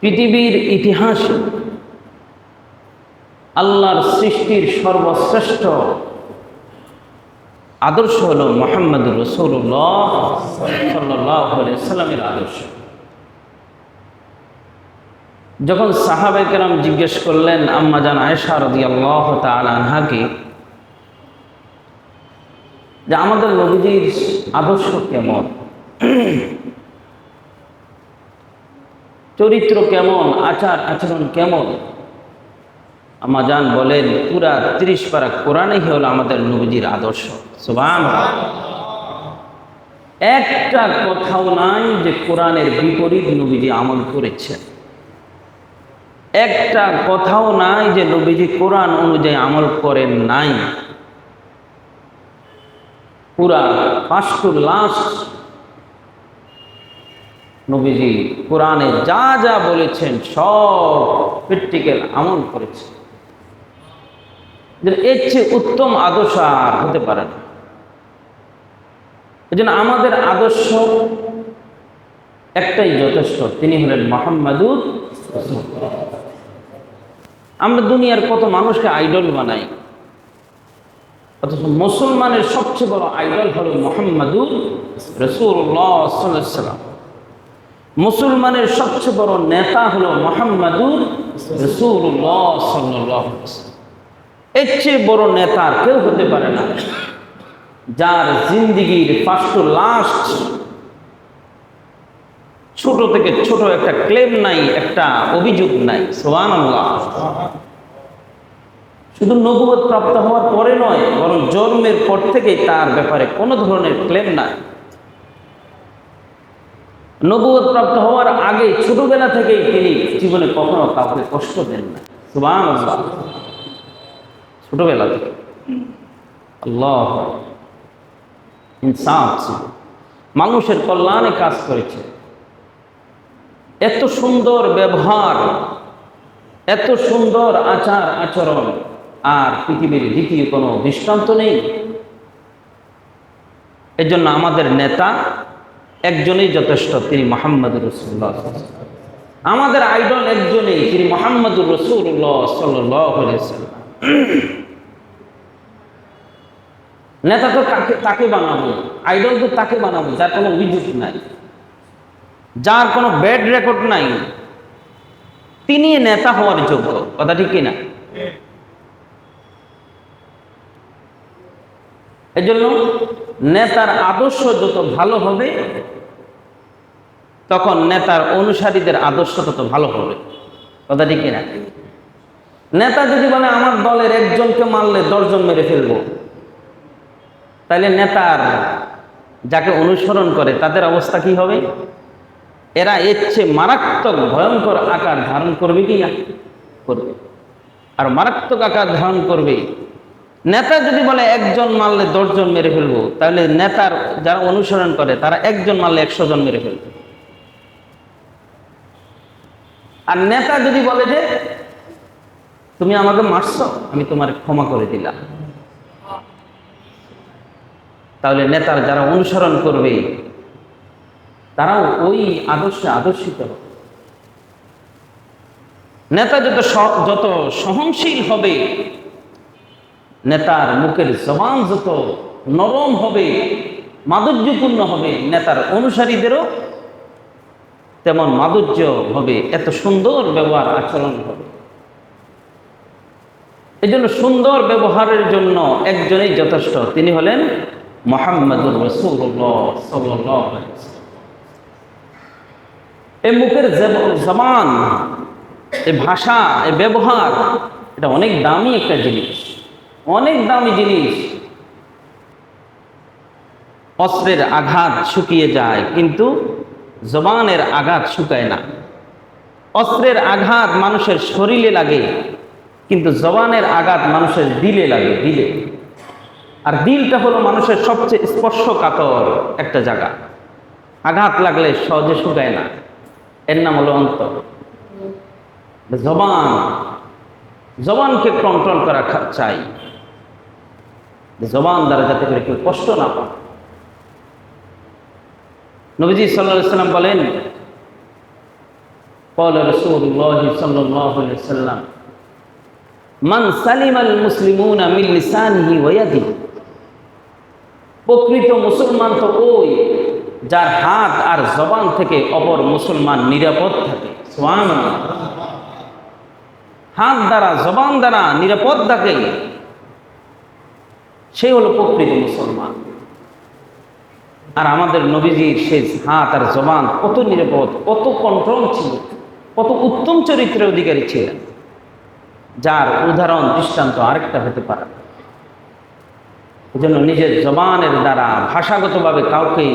পৃথিবীর ইতিহাসে আল্লাহর সৃষ্টির সর্বশ্রেষ্ঠ আদর্শ হল মোহাম্মদ রসুল্লাহ সাল্লামের আদর্শ। যখন সাহাবে কেরাম জিজ্ঞেস করলেন আম্মাজান আয়েশা রদি আল্লাহ আনহাকে, যে আমাদের নবীজির আদর্শ কেমন? চরিত্র কেমন? আচার আচরণ কেমন? আমাজান বলেন, পুরা তিরিশ পারা কোরআনেই হলো আমাদের নবীজির আদর্শ। সুবান একটা কথাও নাই যে কোরআনের বিপরীত নবীজি আমল করেছেন। একটা কথাও নাই যে নবীজি কোরআন অনুযায়ী আমল করেন নাই। পুরা পাঁচটু লাস্ট নবীজি কোরআনে যা যা বলেছেন সব প্র্যাকটিক্যাল আমল করেছেন এর চেয়ে উত্তম আদর্শ আর হতে পারে না। এই জন্য আমাদের আদর্শ একটাই যথেষ্ট, তিনি হলেন মোহাম্মদুর আমরা দুনিয়ার কত মানুষকে আইডল বানাই, অথচ মুসলমানের সবচেয়ে বড় আইডল হল মোহাম্মদুর রসুল্লাহ মুসলমানের সবচেয়ে বড় নেতা হল মোহাম্মদুর এর চেয়ে বড় নেতা কেউ হতে পারে না। যার জিন্দিগির ফার্স্ট লাস্ট ছোট থেকে ছোট একটা ক্লেম নাই, একটা অভিযোগ নাই। শুধু নবুবত প্রাপ্ত হওয়ার পরে নয়, বরং জন্মের পর থেকেই তার ব্যাপারে কোনো ধরনের ক্লেম নাই। নবুবত প্রাপ্ত হওয়ার আগে ছোটবেলা থেকেই তিনি জীবনে কখনো কাউকে কষ্ট দেন না। সুবান ছোটবেলা থেকে। আল্লাহ ইনসাফ ছিল। মানুষের কল্যাণে কাজ করেছে। এত সুন্দর ব্যবহার, এত সুন্দর আচার আচরণ, আর পৃথিবীর দ্বিতীয় কোনো দৃষ্টান্ত নেই। এজন্য আমাদের নেতা একজনই যথেষ্ট, তিনি মোহাম্মদ রসুল্লাহ আমাদের আইডল একজনেই, তিনি মোহাম্মদুর রসুল্লাহ সাল্লাম নেতা তো তাকে তাকে বানাবো? আইডল তো তাকে বানাবো, যার কোনো অভিযোগ নাই। যার কোনো ব্যাড রেকর্ড নাই। তিনি নেতা হওয়ার যোগ্য, কথা ঠিক কিনা? এজন্য নেতার আদর্শ যত ভালো হবে, তখন নেতার অনুসারীদের আদর্শ তত ভালো হবে। কথা ঠিক কিনা? নেতা যদি বলে, আমার দলের একজনকে মারলে দশজন মেরে ফেলব। তাহলে নেতার যাকে অনুসরণ করে, তাদের অবস্থা কি হবে? এরা এর চেয়ে মারাত্মক ভয়ঙ্কর আকার ধারণ করবে কি না? করবে। আর মারাত্মক আকার ধারণ করবে নেতা যদি বলে একজন মারলে দশজন মেরে ফেলব, তাহলে নেতার যারা অনুসরণ করে, তারা একজন মারলে একশো জন মেরে ফেলবে। আর নেতা যদি বলে যে, তুমি আমাকে মারছ, আমি তোমার ক্ষমা করে দিলাম। তাহলে নেতার যারা অনুসরণ করবে, তারাও ওই আদর্শে আদর্শিত হবে। নেতা যত যত সহনশীল হবে নেতার মুখের জবান যত নরম হবে, মাধুর্যপূর্ণ হবে, নেতার অনুসারীদেরও তেমন মাধুর্য হবে, এত সুন্দর ব্যবহার আচরণ হবে। এই জন্য সুন্দর ব্যবহারের জন্য একজনেই যথেষ্ট, তিনি হলেন মোহাম্মদুর এই মুখের জবান এই ভাষা এই ব্যবহার, এটা অনেক দামি একটা জিনিস। অনেক দামি জিনিস। অস্ত্রের আঘাত শুকিয়ে যায়, কিন্তু জবানের আঘাত শুকায় না। অস্ত্রের আঘাত মানুষের শরীরে লাগে, কিন্তু জবানের আঘাত মানুষের দিলে লাগে, দিলে। আর দিলটা হলো মানুষের সবচেয়ে স্পর্শকাতর একটা জায়গা। আঘাত লাগলে সহজে শুকায় না। এর নাম হলো অন্তর। জবান। জবানকে কন্ট্রোল করা চাই। জবান দ্বারা যাতে করে কেউ কষ্ট না পায় নবীজি সাল্লাহ সাল্লাম বলেন قال رسول الله صلى الله عليه وسلم من سلم المسلمون من لسانه ويده প্রকৃত মুসলমান তো ওই যার হাত আর জবান থেকে অপর মুসলমান নিরাপদ থাকে সুবহানাল্লাহ। হাত দ্বারা জবান দ্বারা নিরাপদ থাকে সে হলো প্রকৃত মুসলমান। আর আমাদের নবীজির শেষ হাত আর জবান কত নিরাপদ, কত কন্ট্রোল ছিল, কত উত্তম চরিত্রের অধিকারী ছিলেন, যার উদাহরণ দৃষ্টান্ত আরেকটা হতে পারে। না। এজন্য নিজের জবানের দ্বারা ভাষাগতভাবে কাউকে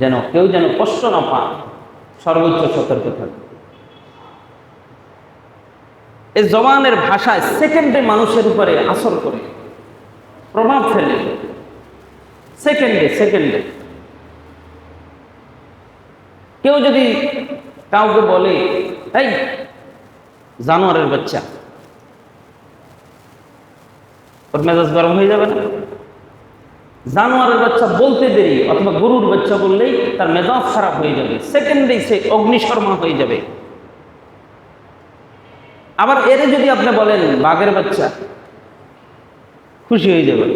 যেন কেউ যেন কষ্ট না পান সর্বোচ্চ সতর্ক থাকবে এই জবানের ভাষায় সেকেন্ডে মানুষের উপরে আসর করে। প্রভাব ফেলে। সেকেন্ডে সেকেন্ডে। কেউ যদি কাউকে বলে, এই জানোয়ারের বাচ্চা ওর মেজাজ গরম হয়ে যাবে না? জানোয়ারের বাচ্চা বলতে দেরি, অথবা গরুর বাচ্চা বললেই তার মেজাজ খারাপ হয়ে যাবে। সেকেন্ডেই সে অগ্নিশর্মা হয়ে যাবে। আবার এর যদি আপনি বলেন, বাঘের বাচ্চা খুশি হয়ে যাবে।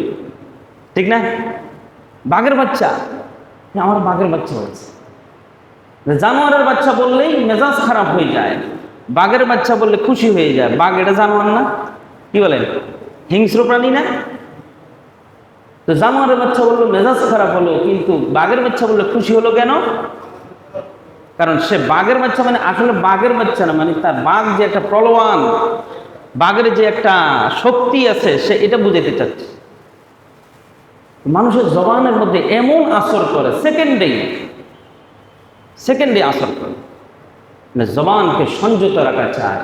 ঠিক না? বাঘের বাচ্চা। আমার বাঘের বাচ্চা হচ্ছে। জানোয়ারের বাচ্চা বললেই মেজাজ খারাপ হয়ে যায়। বাঘের বাচ্চা বললে খুশি হয়ে যায়। বাঘ এটা জানোয়ার না? কি বলেন হিংস্র প্রাণী না? তো জানোয়ারের বাচ্চা বলল মেজাজ খারাপ হলো, কিন্তু বাঘের বাচ্চা বললে খুশি হলো কেন? কারণ সে বাঘের বাচ্চা মানে আসলে বাঘের বাচ্চা না মানে তার বাঘ যে একটা প্রলোয়ান বাঘের যে একটা শক্তি আছে, সে এটা বুঝাতে চাচ্ছে। মানুষের জবানের মধ্যে এমন আসর করে, সেকেন্ডেই সেকেন্ডে আসর করে। মানে জবানকে সংযত রাখা চায়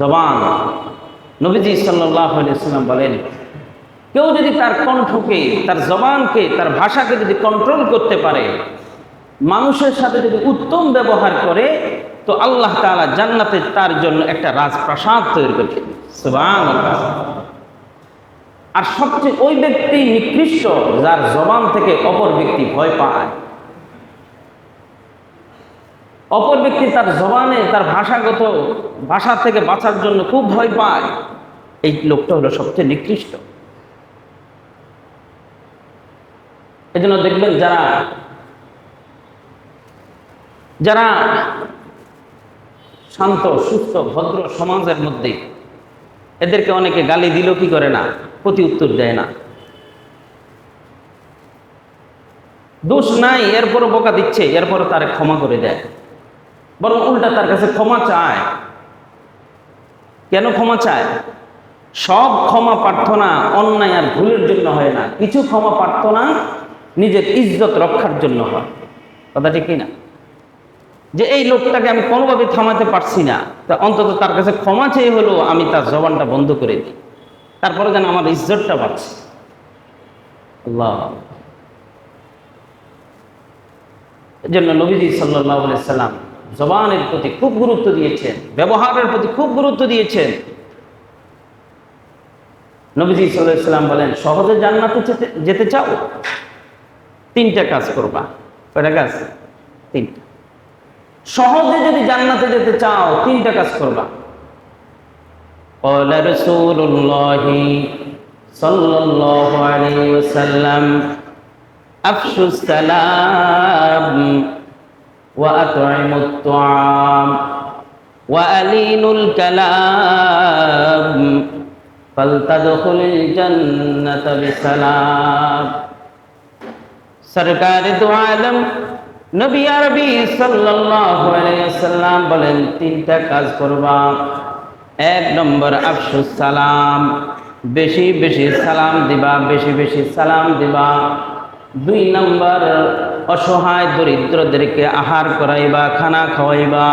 জবান, নবীজি সাল্লাম বলেন, কেউ যদি তার কণ্ঠকে, তার জবানকে, তার ভাষাকে যদি কন্ট্রোল করতে পারে মানুষের সাথে যদি উত্তম ব্যবহার করে, তো আল্লাহ তাআলা জান্নাতে তার জন্য একটা রাজপ্রাসাদ তৈরি সুবহানাল্লাহ। আর সবচেয়ে ওই ব্যক্তি নিকৃষ্ট যার জবান থেকে অপর ব্যক্তি ভয় পায়। অপর ব্যক্তি তার জবানে, তার ভাষাগত ভাষা থেকে বাঁচার জন্য খুব ভয় পায়। এই লোকটা হলো সবচেয়ে নিকৃষ্ট। এই জন্য দেখবেন যারা যারা শান্ত, সুস্থ, ভদ্র সমাজের মধ্যে এদেরকে অনেকে গালি দিল কি করে না? প্রতি উত্তর দেয় না। দোষ নাই, এরপরও বোকা দিচ্ছে, এরপরও তারে ক্ষমা করে দেয়। বরং উল্টা তার কাছে ক্ষমা চায়। কেন ক্ষমা চায়? সব ক্ষমা প্রার্থনা অন্যায় আর ভুলের জন্য হয় না। কিছু ক্ষমা প্রার্থনা নিজের ইজ্জত রক্ষার জন্য হয়। কথা ঠিক না যে এই লোকটাকে আমি কোনোভাবে থামাতে পারছি না, তা অন্তত তার কাছে ক্ষমা চেয়ে হলেও আমি তার জবানটা বন্ধ করে দিই। তারপরে যেন আমার ইজ্জতটা পাচ্ছি আল্লাহ। এজন্য নবীজি সাল্লাহ সাল্লাম জবানের প্রতি খুব গুরুত্ব দিয়েছেন, ব্যবহারের প্রতি খুব গুরুত্ব দিয়েছেন। নবীজি সাল্লাহ সাল্লাম বলেন, সহজে জান্নাতে যেতে চাও? তিনটা কাজ করবা। কয়টা কাজ? তিনটা। সহজে যদি জান্নাতে যেতে চাও তিনটা কাজ করবা قال رسول الله صلى الله عليه وسلم أفشوا السلام وأطعموا الطعام وألينوا الكلام فلتدخل الجنة بسلام সরকার দু আলম নবী আরবি সাল্লাল্লাহু আলাইহি সাল্লাম বলেন, তিনটা কাজ করবা। এক নম্বর, আফসুস, সালাম। বেশি বেশি সালাম দিবা, বেশি বেশি সালাম দিবা। দুই নম্বর, অসহায় দরিদ্রদেরকে আহার করাইবা, খানা খাওয়াইবা।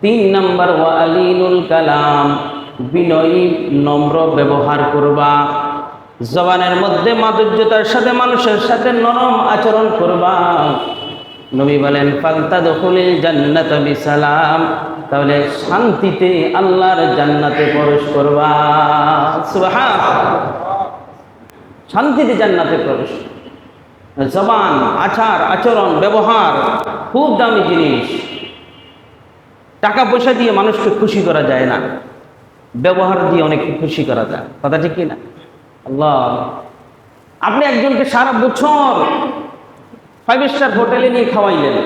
তিন নম্বর, ওয়া আলিনুল কালাম, বিনয়ী, নম্র ব্যবহার করবা। জবানের মধ্যে মাধুর্যতার সাথে মানুষের সাথে নরম আচরণ করবা। নবী বলেন ফালতা দখলিল জান্নাত বিসালাম। তাহলে শান্তিতে আল্লাহর জান্নাতে প্রবেশ করবা। শান্তিতে জান্নাতে প্রবেশ। জবান, আচার, আচরণ, ব্যবহার, খুব দামি জিনিস। টাকা পয়সা দিয়ে মানুষকে খুশি করা যায় না। ব্যবহার দিয়ে অনেককে খুশি করা যায়। কথা ঠিক না আল্লাহ। আপনি একজনকে সারা বছর ফাইভ স্টার হোটেলে নিয়ে খাওয়াইলেন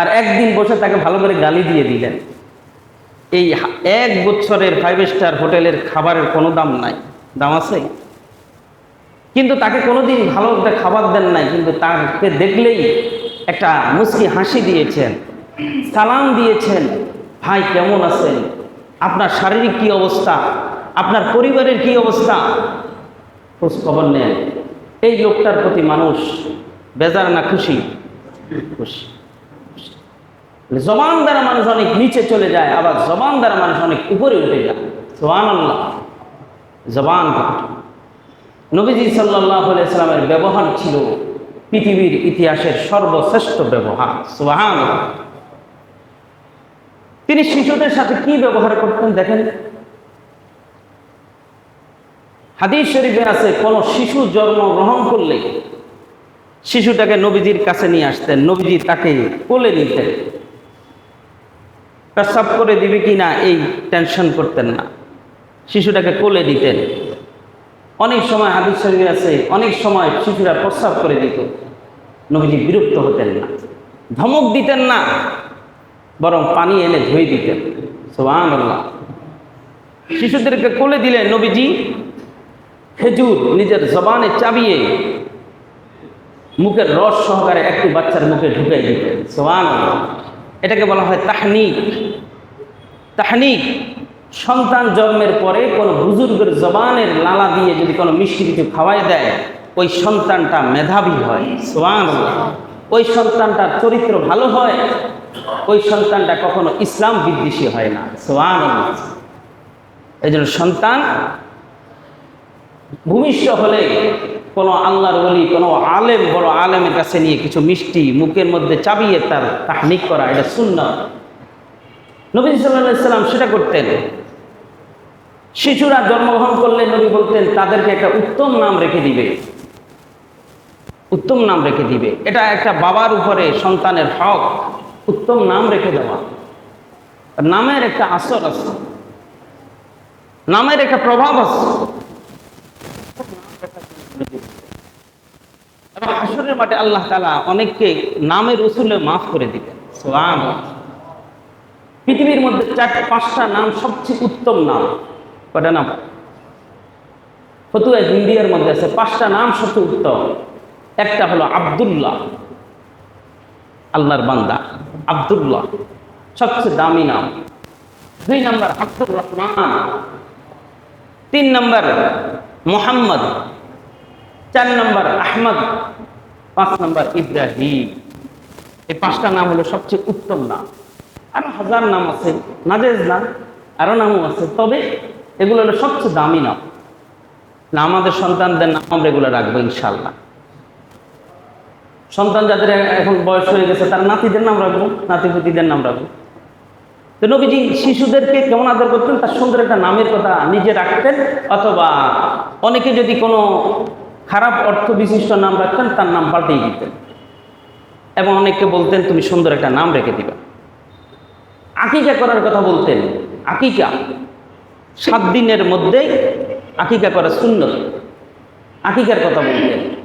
আর একদিন বসে তাকে ভালো করে গালি দিয়ে দিলেন। এই এক বছরের ফাইভ স্টার হোটেলের খাবারের কোনো দাম নাই। দাম আছে। কিন্তু তাকে কোনোদিন ভালো একটা খাবার দেন নাই, কিন্তু তাকে দেখলেই একটা মুচকি হাসি দিয়েছেন। সালাম দিয়েছেন, ভাই, কেমন আছেন? আপনার শারীরিক কি অবস্থা? আপনার পরিবারের কি অবস্থা? খোঁজ খবর নেন। এই লোকটার প্রতি মানুষ বেজার না খুশি? খুশি। জবান দ্বারা মানুষ অনেক নিচে চলে যায়, আবার জবান দ্বারা মানুষ অনেক উপরে উঠে যায়। সোহান আল্লাহ জবান নবীজি সাল্লাহ সাল্লামের ব্যবহার ছিল পৃথিবীর ইতিহাসের সর্বশ্রেষ্ঠ ব্যবহার। সোহান তিনি শিশুদের সাথে কি ব্যবহার করতেন দেখেন? হাদিস শরীফে আছে, কোন শিশু জন্মগ্রহণ করলে শিশুটাকে নবীজির কাছে নিয়ে আসতেন। নবীজি তাকে কোলে নিতেন। প্রস্রাব করে দিবে কি না এই টেনশন করতেন না। শিশুটাকে কোলে দিতেন অনেক সময় হাদিস শরীফে আছে, অনেক সময় শিশুরা প্রস্রাব করে দিত। নবীজি বিরক্ত হতেন না। ধমক দিতেন না, বরং পানি এনে ধুয়ে দিতেন। সোহান শিশুদেরকে কোলে দিলেন নবীজি খেজুর নিজের জবানে চাবিয়ে মুখের রস সহকারে একটি বাচ্চার মুখে ঢুকাই সোহান আল্লাহ এটাকে বলা হয় তাহনিক। তাহনিক সন্তান জন্মের পরে কোনো বুজুর্গের জবানের লালা দিয়ে যদি কোনো মিষ্টি কিছু খাওয়াই দেয়, ওই সন্তানটা মেধাবী হয়। সোয়ান ওই সন্তানটার চরিত্র ভালো হয়, ওই সন্তানটা কখনো ইসলাম বিদ্বেষী হয় না। সোয়ান এই জন্য সন্তান ভূমিষ্ঠ হলে কোনো আল্লাহর বলি কোনো আলেম, বড় আলেমের কাছে নিয়ে কিছু মিষ্টি মুখের মধ্যে চাবিয়ে তার তাহনিক করা, এটা শূন্য নবী সাল্লাম সেটা করতেন। শিশুরা জন্মগ্রহণ করলে নবী বলতেন, তাদেরকে একটা উত্তম নাম রেখে দিবে। উত্তম নাম রেখে দিবে। এটা একটা বাবার উপরে সন্তানের হক, উত্তম নাম রেখে দেওয়া। নামের একটা আসর আছে। নামের একটা প্রভাব আছে। এবং আসরের মাঠে আল্লাহ তালা অনেককে নামের উসুলে মাফ করে দিবেন। পৃথিবীর মধ্যে পাঁচটা নাম সবচেয়ে উত্তম নাম। কটা নাম? ফতুয়া মধ্যে আছে, পাঁচটা নাম সবচেয়ে উত্তম। একটা হলো আব্দুল্লাহ, আল্লাহর বান্দা, আব্দুল্লাহ, সবচেয়ে দামি নাম। দুই নম্বর আব্দুর রহমান। তিন নম্বর মোহাম্মদ চার নম্বর আহমদ, পাঁচ নম্বর ইব্রাহিম। এই পাঁচটা নাম হলো সবচেয়ে উত্তম নাম। আরও হাজার নাম আছে, নাজেজ নাম, আরও নামও আছে, তবে এগুলো হলো সবচেয়ে দামি নাম। না, আমাদের সন্তানদের নাম আমরা এগুলো রাখব ইনশাল্লাহ সন্তান যাদের এখন বয়স হয়ে গেছে, তার নাতিদের নাম রাখব, নাতিপুতিদের নাম রাখব। তো নবীজি শিশুদেরকে কেমন আদর করতেন? তার সুন্দর একটা নামের কথা নিজে রাখতেন, অথবা অনেকে যদি কোনো খারাপ অর্থ বিশিষ্ট নাম রাখতেন, তার নাম পাল্টেই দিতেন। এবং অনেককে বলতেন, তুমি সুন্দর একটা নাম রেখে দিবা। আকিকা করার কথা বলতেন, আকিকা। সাত দিনের মধ্যেই আকিকা করা শূন্য আকিকার কথা বলতেন।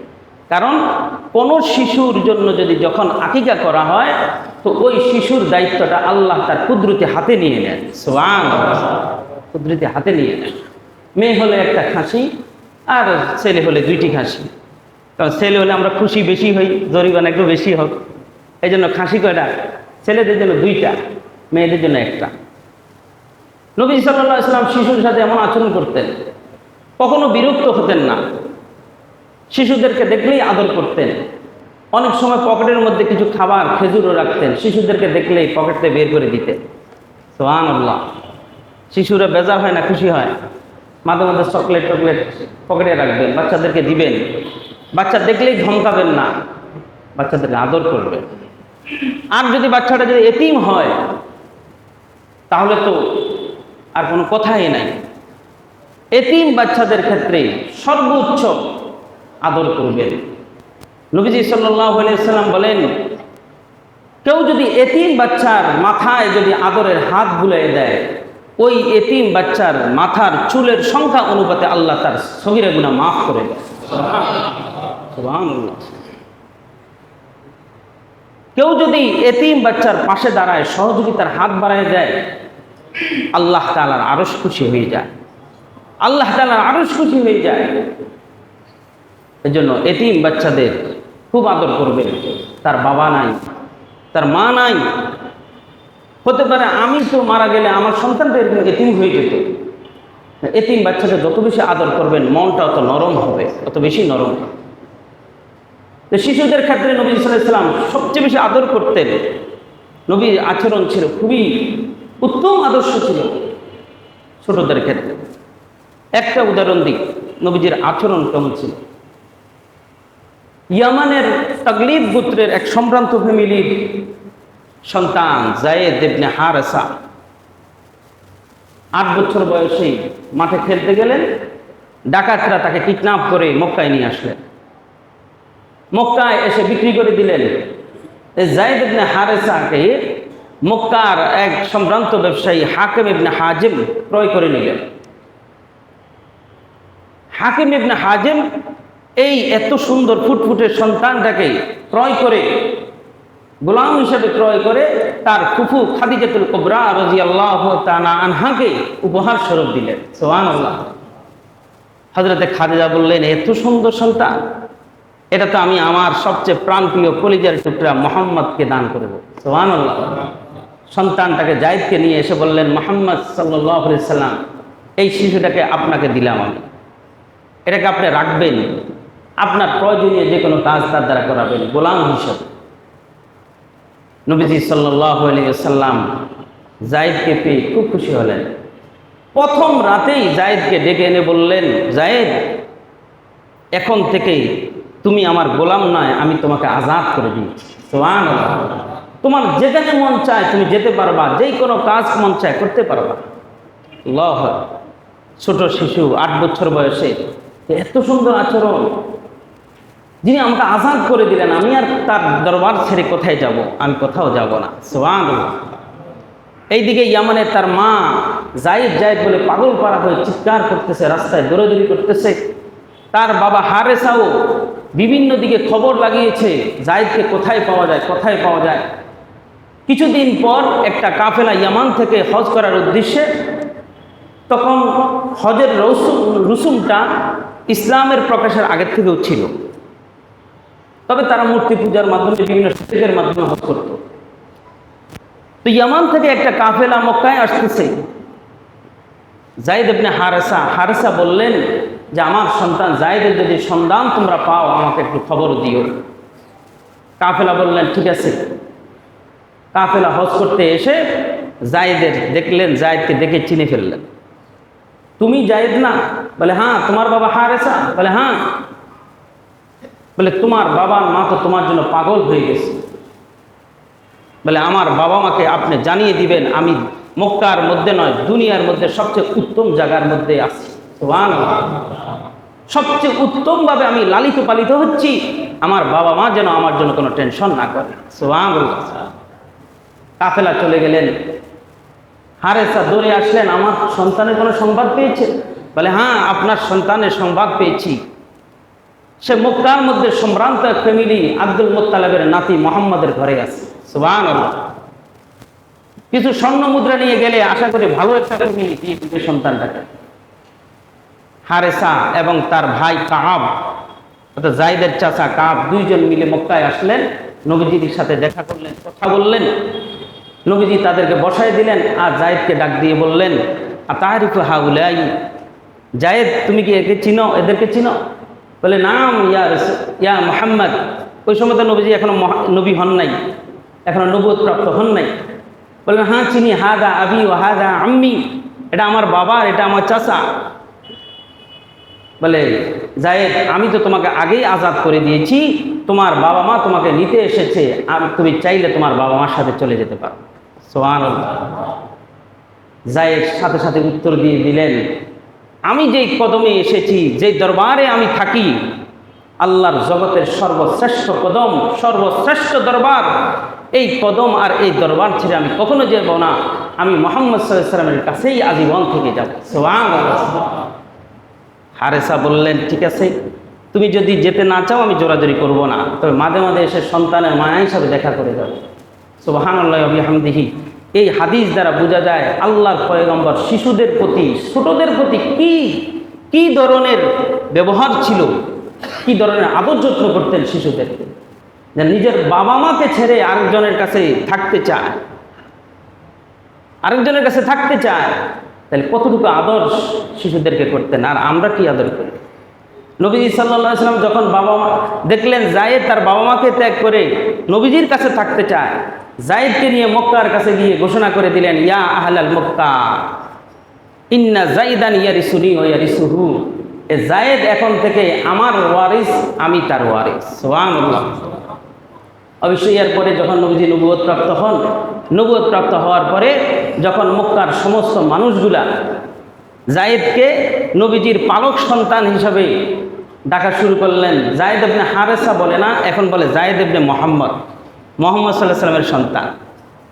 কারণ, কোনো শিশুর জন্য যদি যখন আকিকা করা হয়, তো ওই শিশুর দায়িত্বটা আল্লাহ তার কুদরতি হাতে নিয়ে নেন। সোয়ান কুদরতি হাতে নিয়ে নেন। মেয়ে হলে একটা খাসি আর ছেলে হলে দুইটি খাসি। কারণ ছেলে হলে আমরা খুশি বেশি হই, জরিমানা একটু বেশি হোক। এই জন্য খাসি কয়টা? ছেলেদের জন্য দুইটা, মেয়েদের জন্য একটা। নবী সাল্লাহ ইসলাম শিশুর সাথে এমন আচরণ করতেন, কখনো বিরক্ত হতেন না। শিশুদেরকে দেখলেই আদর করতেন। অনেক সময় পকেটের মধ্যে কিছু খাবার, খেজুরও রাখতেন। শিশুদেরকে দেখলেই পকেটে বের করে দিতেন। সোহান শিশুরা বেজার হয় না, খুশি হয়। মাঝে মাঝে চকলেট টকলেট পকেটে রাখবেন, বাচ্চাদেরকে দিবেন। বাচ্চা দেখলেই ধমকাবেন না বাচ্চাদেরকে আদর করবেন। আর যদি বাচ্চাটা যদি এতিম হয়, তাহলে তো আর কোনো কথাই নাই। এতিম বাচ্চাদের ক্ষেত্রে সর্বোচ্চ আদর করবেন। নবীজি সাল্লাম বলেন, কেউ যদি এতিম বাচ্চার মাথায় যদি আদরের হাত বুলিয়ে দেয় ওই এতিম বাচ্চার মাথার চুলের সংখ্যা অনুপাতে আল্লাহ তার সহিরে গুণা মাফ করে দেয় কেউ যদি এতিম বাচ্চার পাশে দাঁড়ায়, সহযোগিতার হাত বাড়ায় যায়, আল্লাহ তালার আরস খুশি হয়ে যায়। আল্লাহ তালার আরস খুশি হয়ে যায়। এজন্য এতিম বাচ্চাদের খুব আদর করবে তার বাবা নাই, তার মা নাই হতে পারে আমি তো মারা গেলে আমার সন্তানটা এরকম এতিম হয়ে যেত। এতিম বাচ্চাকে যত বেশি আদর করবেন, মনটা অত নরম হবে, অত বেশি নরম হবে। শিশুদের ক্ষেত্রে নবী ইসলাম সবচেয়ে বেশি আদর করতেন। নবীর আচরণ ছিল খুবই উত্তম আদর্শ ছিল ছোটদের ক্ষেত্রে। একটা উদাহরণ দিই, নবীজির আচরণ কেমন ছিল? ইয়ামানের তাগলিব গোত্রের এক সম্ভ্রান্ত ফ্যামিলির সন্তান জায়েদ দেবনে হারেসা। আট বছর বয়সেই মাঠে খেলতে গেলেন, ডাকাতরা তাকে কিডন্যাপ করে মক্কায় নিয়ে আসলেন। মক্কায় এসে বিক্রি করে দিলেন। জায়েদ ইবনে হারেসাকে মক্কার এক সম্ভ্রান্ত ব্যবসায়ী হাকিম ইবনে হাজিম ক্রয় করে নিলেন। হাকিম ইবনে হাজিম এই এত সুন্দর ফুটফুটে সন্তানটাকে ক্রয় করে গোলাম হিসেবে ক্রয় করে তার ফুফু খাদিজাতুল কোবরা রাজি আল্লাহ আনহাকে উপহার স্বরূপ দিলেন। সোহান আল্লাহ হজরতে খাদিজা বললেন এত সুন্দর সন্তান। এটা তো আমি আমার সবচেয়ে প্রাণপ্রিয় কলিজার টুকরা মোহাম্মদকে দান করব। সোহান আল্লাহ সন্তানটাকে জায়দকে নিয়ে এসে বললেন, মোহাম্মদ সাল্লাহ সাল্লাম, এই শিশুটাকে আপনাকে দিলাম আমি। এটাকে আপনি রাখবেন আপনার প্রয়োজনীয় যে কোনো কাজ তার দ্বারা করাবেন, গোলাম হিসেবে। নবীজি সাল্লাহ সাল্লাম জায়েদকে পেয়ে খুব খুশি হলেন। প্রথম রাতেই জায়েদকে ডেকে এনে বললেন, জায়েদ, এখন থেকেই তুমি আমার গোলাম নয়, আমি তোমাকে আজাদ করে সোহান তোমার যেখানে মন চায় তুমি যেতে পারবা, যেই কোনো কাজ মন চায় করতে পারবা। লহ ছোট শিশু, আট বছর বয়সে, এত সুন্দর আচরণ। যিনি আমাকে আজাদ করে দিলেন, আমি আর তার দরবার ছেড়ে কোথায় যাব? আমি কোথাও যাব না। সোহান এইদিকে ইয়ামানে তার মা জায়েদ জায়েদ বলে পাগল পাড়া হয়ে চিৎকার করতেছে, রাস্তায় দৌড়াদৌড়ি করতেছে। তার বাবা হারেসাও বিভিন্ন দিকে খবর লাগিয়েছে জায়েদকে কোথায় পাওয়া যায়, কোথায় পাওয়া যায়। কিছুদিন পর একটা কাফেলা ইয়ামান থেকে হজ করার উদ্দেশ্যে তখন হজের রসুম রুসুমটা ইসলামের প্রকাশের আগের থেকেও ছিল তবে তারা মূর্তি পূজার মাধ্যমে, বিভিন্ন শিল্পের মাধ্যমে হজ করত। তো ইয়ামান থেকে একটা কাফেলা মক্কায় আসতেছে। জাইদ ইবনে হারেসা হারেসা বললেন যে, আমার সন্তান জাইদের যদি সন্ধান তোমরা পাও, আমাকে একটু খবর দিও। কাফেলা বললেন, ঠিক আছে। কাফেলা হজ করতে এসে জায়েদের দেখলেন জায়েদকে দেখে চিনে ফেললেন। তুমি জায়েদ না? বলে হ্যাঁ তোমার বাবা হারেসা। বলে হ্যাঁ। বলে, তোমার বাবার মা তো তোমার জন্য পাগল হয়ে গেছে। বলে, আমার বাবা মাকে আপনি জানিয়ে দিবেন, আমি মক্কার মধ্যে নয়, দুনিয়ার মধ্যে সবচেয়ে উত্তম জায়গার মধ্যে আছি। সবচেয়ে উত্তমভাবে আমি লালিত পালিত হচ্ছি, আমার বাবা মা যেন আমার জন্য কোনো টেনশন না করে। সুবহানাল্লাহ। কাফেলা চলে গেলেন। হারেসা দৌড়ে আসলেন, আমার সন্তানের কোনো সংবাদ পেয়েছে? বলে হ্যাঁ আপনার সন্তানের সংবাদ পেয়েছি। সে মক্কার মধ্যে সম্ভ্রান্ত এক ফ্যামিলি আব্দুল মোত্তালেবের নাতি মোহাম্মদের ঘরে আছে। সুবান কিছু স্বর্ণ মুদ্রা নিয়ে গেলে আশা করি ভালো একটা ফ্যামিলি দিয়ে সন্তানটাকে। হারেসা এবং তার ভাই কাব, অর্থাৎ জাইদের চাচা কাব দুইজন মিলে মক্কায় আসলেন, নবীজির সাথে দেখা করলেন, কথা বললেন। নবীজি তাদেরকে বসায় দিলেন, আর জায়েদকে ডাক দিয়ে বললেন আর তাহারিফু হাউলাই? জায়েদ তুমি কি একে চিনো? এদেরকে চিনো? বলে, নাম, ইয়া ইয়া মোহাম্মদ। ওই সময় তো নবীজি এখনও মহা- নবী হন নাই, এখনও নবুয়ত প্রাপ্ত হন নাই। বললেন হ্যাঁ চিনি, হাদা আবি ও হাদা আম্মি, এটা আমার বাবা আর এটা আমার চাচা। বলে, জায়েদ, আমি তো তোমাকে আগেই আজাদ করে দিয়েছি, তোমার বাবা মা তোমাকে নিতে এসেছে, আর তুমি চাইলে তোমার বাবা মার সাথে চলে যেতে পারো। সোহান জায়েদ সাথে সাথে উত্তর দিয়ে দিলেন আমি যেই কদমে এসেছি, যেই দরবারে আমি থাকি, আল্লাহর জগতের সর্বশ্রেষ্ঠ কদম, সর্বশ্রেষ্ঠ দরবার, এই কদম আর এই দরবার ছেড়ে আমি কখনো যাব না। আমি মোহাম্মদ সাল্লামের কাছেই আজীবন থেকে যাব। হারেসা বললেন, ঠিক আছে, তুমি যদি যেতে না চাও, আমি জোরাজোরি করব না। তবে মাঝে মাঝে এসে সন্তানের মায়া হিসাবে দেখা করে যাবে সুবাহান আল্লাহ হামদিহি এই হাদিস দ্বারা বোঝা যায় আল্লাহর পয়গম্বর শিশুদের প্রতি, ছোটদের প্রতি কি কি ধরনের ব্যবহার ছিল? কি ধরনের আদর যত্ন করতেন শিশুদেরকে যে নিজের বাবা মাকে ছেড়ে আরেকজনের কাছে থাকতে চায়। আরেকজনের কাছে থাকতে চায়। তাহলে কতটুকু আদর শিশুদেরকে করতেন? আর আমরা কি আদর করি? নবীজি সাল্লাম যখন বাবা মা দেখলেন জায়েদ তার বাবা মাকে ত্যাগ করে নবীজির কাছে থাকতে চায় জায়েদকে নিয়ে মক্কার কাছে গিয়ে ঘোষণা করে দিলেন, ইয়া আহলাল মক্কা, ইন্না জাইদান ইয়ারিসুনি ও ইয়ারিসুহু। এ জায়েদ এখন থেকে আমার ওয়ারিস, আমি তার ওয়ারিস। সুবহানাল্লাহ। অবশ্যই এরপরে যখন নবীজি নবুয়ত প্রাপ্ত হন নবুয়ত প্রাপ্ত হওয়ার পরে যখন মক্কার সমস্ত মানুষগুলা জায়েদকে নবীজির পালক সন্তান হিসাবে ডাকা শুরু করলেন জায়েদ এবনে হারেসা বলে না, এখন বলে জায়েদ এবনে মোহাম্মদ। মোহাম্মদ সাল্লাহ সাল্লামের সন্তান।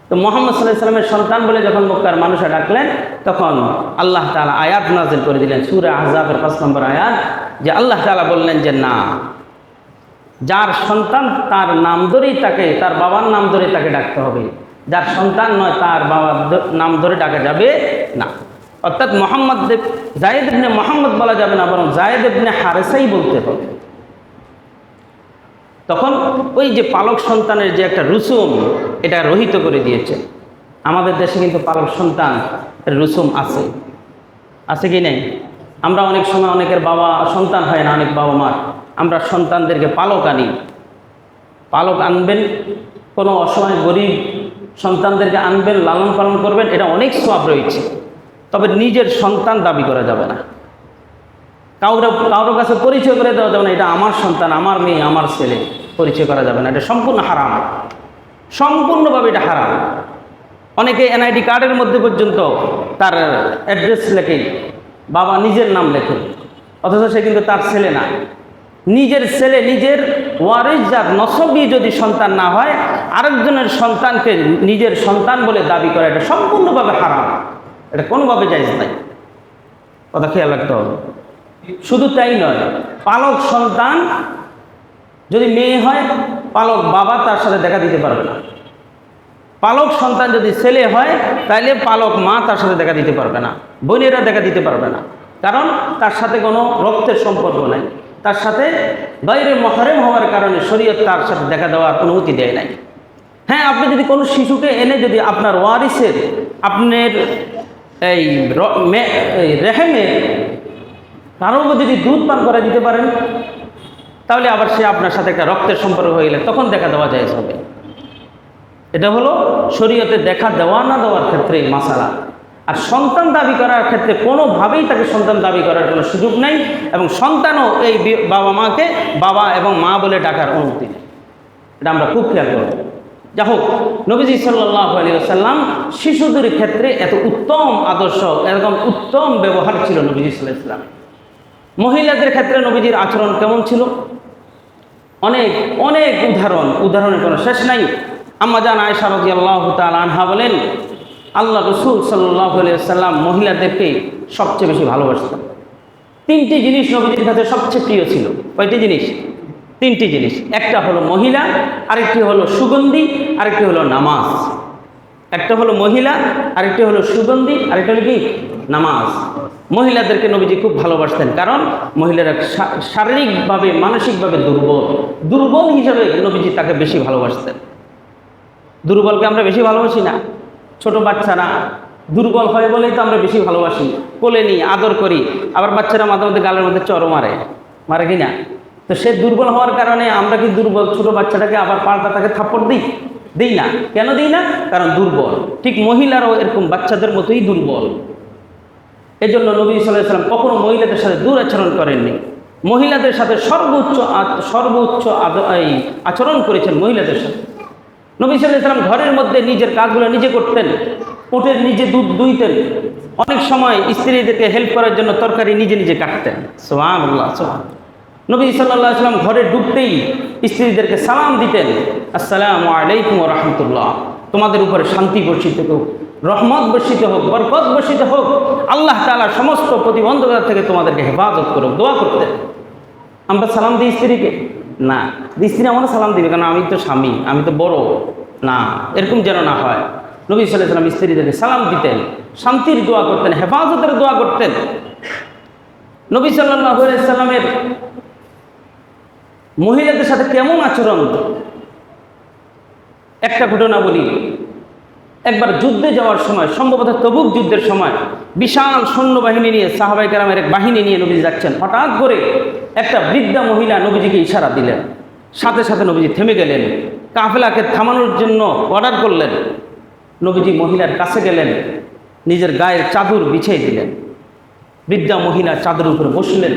তো মোহাম্মদ সাল্লাহ সাল্লামের সন্তান বলে যখন মক্কার মানুষে ডাকলেন, তখন আল্লাহ তালা আয়াত নাজিল করে দিলেন, সুরে আহজাবের পাঁচ নম্বর আয়াত, যে আল্লাহ তালা বললেন যে, না, যার সন্তান তার নাম ধরেই তাকে, তার বাবার নাম ধরে তাকে ডাকতে হবে। যার সন্তান নয়, তার বাবার নাম ধরে ডাকা যাবে না। অর্থাৎ মোহাম্মদ জায়েদ ইবনে মোহাম্মদ বলা যাবে না, বরং জায়েদ ইবনে হারেসাই বলতে হবে। তখন ওই যে পালক সন্তানের যে একটা রুসুম, এটা রহিত করে দিয়েছে। আমাদের দেশে কিন্তু পালক সন্তান রুসুম আছে। আছে কি নেই? আমরা অনেক সময় অনেকের বাবা সন্তান হয় না, অনেক বাবা মার আমরা সন্তানদেরকে পালক আনি। পালক আনবেন, কোনো অসহায় গরিব সন্তানদেরকে আনবেন, লালন পালন করবেন, এটা অনেক সব রয়েছে। তবে নিজের সন্তান দাবি করা যাবে না। কাউরে কারোর কাছে পরিচয় করে দেওয়া যাবে না, এটা আমার সন্তান, আমার মেয়ে, আমার ছেলে, পরিচয় করা যাবে না, এটা সম্পূর্ণ হারাম। সম্পূর্ণভাবে এটা হারাম। অনেকে এনআইডি কার্ডের মধ্যে পর্যন্ত তার অ্যাড্রেস লেখে বাবা নিজের নাম লেখে অথচ সে কিন্তু তার ছেলে না। নিজের ছেলে, নিজের ওয়ারিস জাত, নসবি যদি সন্তান না হয়, আরেকজনের সন্তানকে নিজের সন্তান বলে দাবি করা, এটা সম্পূর্ণভাবে হারাম। এটা কোনোভাবে জায়জ নাই। কথা খেয়াল রাখতে হবে। শুধু তাই নয়, পালক সন্তান যদি মেয়ে হয়, পালক বাবা তার সাথে দেখা দিতে পারবে না। পালক সন্তান যদি ছেলে হয় তাহলে পালক মা তার সাথে দেখা দিতে পারবে না, বোনেরা দেখা দিতে পারবে না। কারণ তার সাথে কোনো রক্তের সম্পর্ক নাই। তার সাথে বাইরে মহরেম হওয়ার কারণে শরীয়ত তার সাথে দেখা দেওয়ার অনুমতি দেয় নাই। হ্যাঁ আপনি যদি কোনো শিশুকে এনে যদি আপনার ওয়ারিসের, আপনার এই রেহেমের কারও যদি দুধ পান করে দিতে পারেন, তাহলে আবার সে আপনার সাথে একটা রক্তের সম্পর্ক হয়ে গেলে তখন দেখা দেওয়া যায় হবে। এটা হলো শরীয়তে দেখা দেওয়া না দেওয়ার ক্ষেত্রে মাসালা। আর সন্তান দাবি করার ক্ষেত্রে কোনোভাবেই তাকে সন্তান দাবি করার কোনো সুযোগ নেই এবং সন্তানও এই বাবা মাকে বাবা এবং মা বলে ডাকার অনুমতি নেই। এটা আমরা খুব খেয়াল করব। যা হোক, নবীজি সাল্লাহ আলী সাল্লাম শিশুদের ক্ষেত্রে এত উত্তম আদর্শ, এরকম উত্তম ব্যবহার ছিল নবীজি সাল্লাহ ইসলাম মহিলাদের ক্ষেত্রে নবীজির আচরণ কেমন ছিল? অনেক অনেক উদাহরণ, উদাহরণের কোনো শেষ নাই। আম্মাজান আয়সা রাজি আল্লাহ আনহা বলেন, আল্লাহ রসুল সাল্লাহ সাল্লাম মহিলাদেরকে সবচেয়ে বেশি ভালোবাসতেন। তিনটি জিনিস নবীজির কাছে সবচেয়ে প্রিয় ছিল। কয়টি জিনিস? তিনটি জিনিস। একটা হলো মহিলা, আরেকটি হলো সুগন্ধি, আরেকটি হলো নামাজ। একটা হলো মহিলা, আরেকটি হলো সুগন্ধি, আরেকটা হলো কি? নামাজ। মহিলাদেরকে নবীজি খুব ভালোবাসতেন। কারণ মহিলারা শারীরিকভাবে, মানসিকভাবে দুর্বল। দুর্বল হিসাবে নবীজি তাকে বেশি ভালোবাসতেন। দুর্বলকে আমরা বেশি ভালোবাসি না। ছোট বাচ্চারা দুর্বল হয় বলেই তো আমরা বেশি ভালোবাসি। কোলে নিই আদর করি। আবার বাচ্চারা মাঝে মধ্যে গালের মধ্যে চর মারে। মারে কি না? তো সে দুর্বল হওয়ার কারণে আমরা কি দুর্বল ছোট বাচ্চাটাকে আবার পাল্টা তাকে থাপ্পড় দিই? দিই না। কেন দিই না? কারণ দুর্বল। ঠিক মহিলারাও এরকম বাচ্চাদের মতোই দুর্বল। এজন্য নবী সাল্লাম কখনো মহিলাদের সাথে দুরাচরণ করেননি। মহিলাদের সাথে সর্বোচ্চ সর্বোচ্চ আচরণ করেছেন মহিলাদের সাথে। নবী সাল্লাম ঘরের মধ্যে নিজের কাজগুলো নিজে করতেন ওটের নিজে দুধ দুইতেন। অনেক সময় স্ত্রীদেরকে হেল্প করার জন্য তরকারি নিজে নিজে কাটতেন। সোহান আল্লাহ নবী সাল্লাম ঘরে ঢুকতেই স্ত্রীদেরকে সালাম দিতেন, আসসালামু আলাইকুম রহমতুল্লাহ। তোমাদের উপরে শান্তি বর্ষিত রহমত বর্ষিত হোক, বরকত বর্ষিত হোক, আল্লাহ তালা সমস্ত প্রতিবন্ধকতা থেকে তোমাদেরকে হেফাজত করুক, দোয়া করতে আমরা সালাম দিই স্ত্রীকে? না। স্ত্রী আমার সালাম দিবে, কারণ আমি তো স্বামী, আমি তো বড়। না, এরকম যেন না হয়। নবী সাল্লাহ সাল্লাম স্ত্রীদেরকে সালাম দিতেন, শান্তির দোয়া করতেন, হেফাজতের দোয়া করতেন। নবী সাল্লাহ সাল্লামের মহিলাদের সাথে কেমন আচরণ? একটা ঘটনা বলি। একবার যুদ্ধে যাওয়ার সময়, সম্ভবত তবুক যুদ্ধের সময়, বিশাল সৈন্যবাহিনী নিয়ে, সাহাবাই কালামের এক বাহিনী নিয়ে নবীজি যাচ্ছেন। হঠাৎ করে একটা বৃদ্ধা মহিলা নবীজিকে ইশারা দিলেন। সাথে সাথে নবীজি থেমে গেলেন। কাফেলাকে থামানোর জন্য অর্ডার করলেন। নবীজি মহিলার কাছে গেলেন। নিজের গায়ের চাদর বিছিয়ে দিলেন। বৃদ্ধা মহিলা চাদর উপরে বসলেন।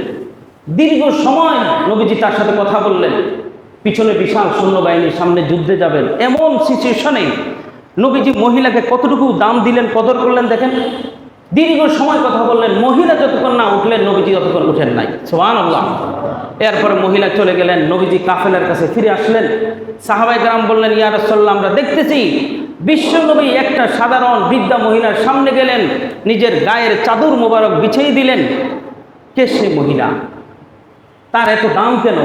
দীর্ঘ সময় নবীজি তার সাথে কথা বললেন। পিছনে বিশাল সৈন্যবাহিনীর সামনে যুদ্ধে যাবেন। এমন সিচুয়েশনে নবীজি মহিলাকে কতটুকু দাম দিলেন, কদর করলেন দেখেন? দীর্ঘ সময় কথা বললেন, মহিলা যতক্ষণ না উঠলেন, নবীজি ততক্ষণ উঠেন নাই। সোহান আল্লাহ এরপরে মহিলা চলে গেলেন, নবীজি কাফেলার কাছে ফিরে আসলেন। সাহাবাই গ্রাম বললেন, ইয়া রাসূলুল্লাহ, আমরা দেখতেছি বিশ্বনবী একটা সাধারণ বৃদ্ধা মহিলার সামনে গেলেন, নিজের গায়ের চাদর মোবারক বিছিয়ে দিলেন। কে সে মহিলা? তার এত দাম কেন?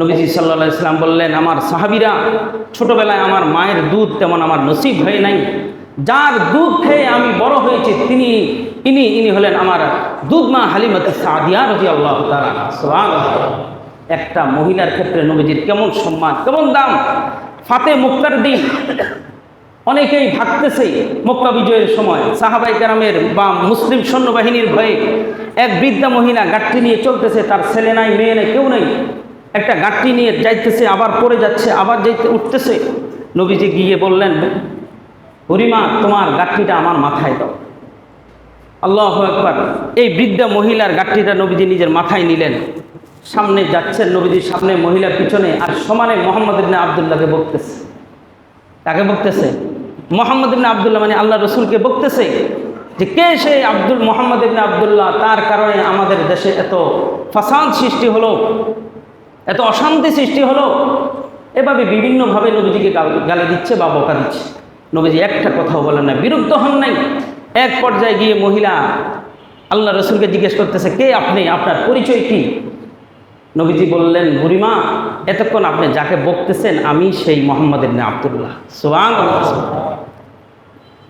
নবীজি সাল্লা ইসলাম বললেন, আমার সাহাবিরা ছোটবেলায় আমার মায়ের দুধ তেমন আমার নসিব হয়ে নাই। যার দুধ খেয়ে আমি বড় হয়েছি, তিনি, ইনি ইনি হলেন আমার দুধ মা হালিমত সাদিয়া রাজি আল্লাহ একটা মহিলার ক্ষেত্রে নবীজির কেমন সম্মান, কেমন দাম? ফাতে মুক্তার দিন। অনেকেই ভাবতেছে, মক্কা বিজয়ের সময় সাহাবাই কারামের বা মুসলিম সৈন্যবাহিনীর ভয়ে এক বৃদ্ধা মহিলা গাঠটি নিয়ে চলতেছে, তার ছেলে নাই, মেয়ে নেই, কেউ নেই। একটা গাঠটি নিয়ে যাইতেছে, আবার পড়ে যাচ্ছে, আবার যাইতে উঠতেছে। নবীজি গিয়ে বললেন, হরিমা, তোমার গাঠটিটা আমার মাথায় দাও। আল্লাহ একবার এই বৃদ্ধা মহিলার গাঠটিটা নবীজি নিজের মাথায় নিলেন। সামনে যাচ্ছেন নবীজির সামনে মহিলার পিছনে, আর সমানে মোহাম্মদ ইবনে আবদুল্লাহকে বকতেছে। তাকে বকতেছে? মোহাম্মদ ইবনে আবদুল্লাহ মানে আল্লাহ রসুলকে বকতেছে যে কে সেই আব্দুল, মোহাম্মদ ইবনে আবদুল্লাহ? তার কারণে আমাদের দেশে এত ফাসাদ সৃষ্টি হলো। এত অশান্তি সৃষ্টি হলো। এভাবে বিভিন্নভাবে নবীজিকে গাল- দিচ্ছে বা বকা দিচ্ছে। নবীজি একটা কথাও বলেন না, বিরুদ্ধ হন নাই। এক পর্যায়ে গিয়ে মহিলা আল্লাহ রসুলকে জিজ্ঞেস করতেছে, কে আপনি? আপনার পরিচয় কি? নবীজি বললেন, বুড়িমা, এতক্ষণ আপনি যাকে বকতেছেন, আমি সেই মোহাম্মদ ইবনে আবদুল্লাহ। সোয়ান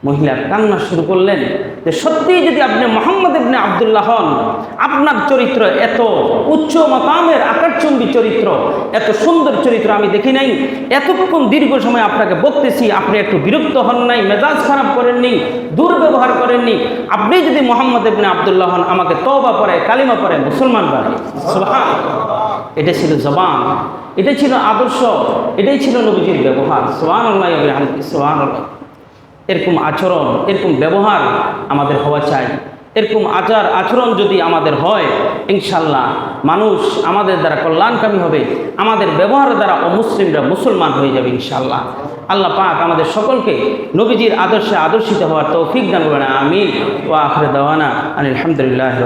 মহিলা কান্না শুরু করলেন যে সত্যি যদি আপনি মোহাম্মদ ইবনে আবদুল্লাহ হন, আপনার চরিত্র এত উচ্চ মতামের আকারচুম্বী চরিত্র, এত সুন্দর চরিত্র আমি দেখি নাই। এতক্ষণ দীর্ঘ সময় আপনাকে বলতেছি আপনি একটু বিরক্ত হন নাই, মেজাজ খারাপ করেননি, দুর্ব্যবহার করেননি। আপনি যদি মোহাম্মদ ইবনে আবদুল্লাহ হন, আমাকে তওবা পরে কালিমা পরে মুসলমান সুবহান এটা ছিল জবান এটা ছিল আদর্শ, এটাই ছিল নবীজির ব্যবহার। সোহান সোহান আল্লাহ এরকম আচরণ, এরকম ব্যবহার আমাদের হওয়া চাই। এরকম আচার, আচরণ যদি আমাদের হয় ইনশাল্লাহ মানুষ আমাদের দ্বারা কল্যাণকামী হবে, আমাদের ব্যবহারের দ্বারা অমুসলিমরা মুসলমান হয়ে যাবে ইনশাল্লাহ আল্লাহ পাক আমাদের সকলকে নবীজির আদর্শে আদর্শিত হওয়ার তৌফিক দান করেন, আমিন। ও আখরে দেওয়ানা আলহামদুলিল্লাহ